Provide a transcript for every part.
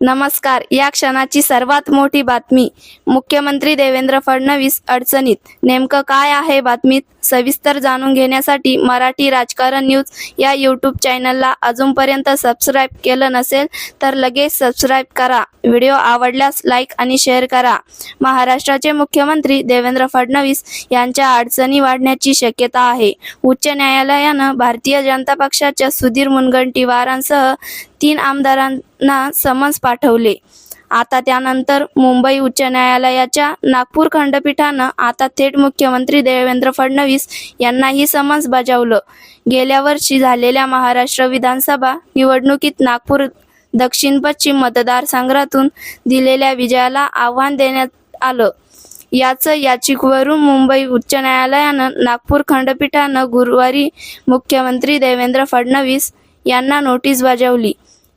नमस्कार. या क्षणाची सर्वात मोठी बातमी. मुख्यमंत्री देवेंद्र फडणवीस अडचणीत. नेमकं काय आहे बातमीत? सविस्तर जाणून घेण्यासाठी मराठी राजकारण न्यूज या यूट्यूब चॅनलला अजूनपर्यंत सबस्क्राईब केलं नसेल तर लगेच सबस्क्राईब करा. व्हिडिओ आवडल्यास लाईक आणि शेअर करा. महाराष्ट्राचे मुख्यमंत्री देवेंद्र फडणवीस यांच्या अडचणी वाढण्याची शक्यता आहे. उच्च न्यायालयानं भारतीय जनता पक्षाच्या सुधीर मुनगंटीवारांसह तीन आमदारांना समन्स पाठवले. आता त्यानंतर मुंबई उच्च न्यायालयाच्या नागपूर खंडपीठानं आता थेट मुख्यमंत्री देवेंद्र फडणवीस यांनाही समन्स बजावलं. गेल्या वर्षी झालेल्या महाराष्ट्र विधानसभा निवडणुकीत नागपूर दक्षिण पश्चिम मतदारसंघातून दिलेल्या विजयाला आव्हान देण्यात आलं. याचं याचिकेवरून मुंबई उच्च न्यायालयानं नागपूर खंडपीठानं गुरुवारी मुख्यमंत्री देवेंद्र फडणवीस यांना नोटीस बजावली.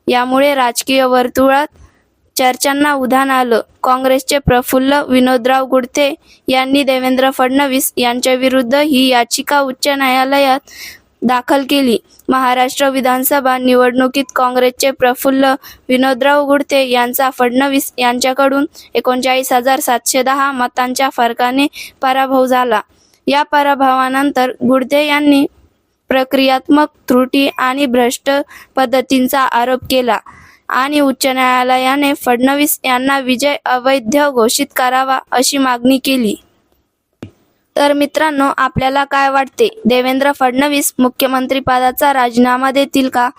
यामुळे राजकीय वर्तुळात चर्चांना उधाण आलं. काँग्रेसचे प्रफुल्ल विनोदराव गुडते यांनी देवेंद्र फडणवीस यांच्याविरुद्ध ही याचिका उच्च न्यायालयात दाखल केली. महाराष्ट्र विधानसभा निवडणुकीत काँग्रेसचे प्रफुल्ल विनोदराव गुडते यांचा फडणवीस यांच्याकडून एकोणचाळीस हजार सातशे दहा मतांच्या फरकाने पराभव झाला. या पराभवानंतर गुडते यांनी प्रक्रियात्मक त्रुटी आणि भ्रष्ट पद्धतींचा आरोप केला. आणि उच्च न्यायालयाने फडणवीस यांना विजय अवैध घोषित करावा अशी मागणी केली. तर मित्रांनो आपल्याला काय वाटते? देवेंद्र फडणवीस मुख्यमंत्री पदाचा राजीनामा देतील का?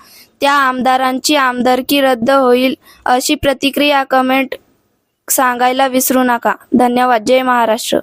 त्या आमदारांची आमदारकी रद्द होईल अशी प्रतिक्रिया कमेंट सांगायला विसरू नका. धन्यवाद. जय महाराष्ट्र.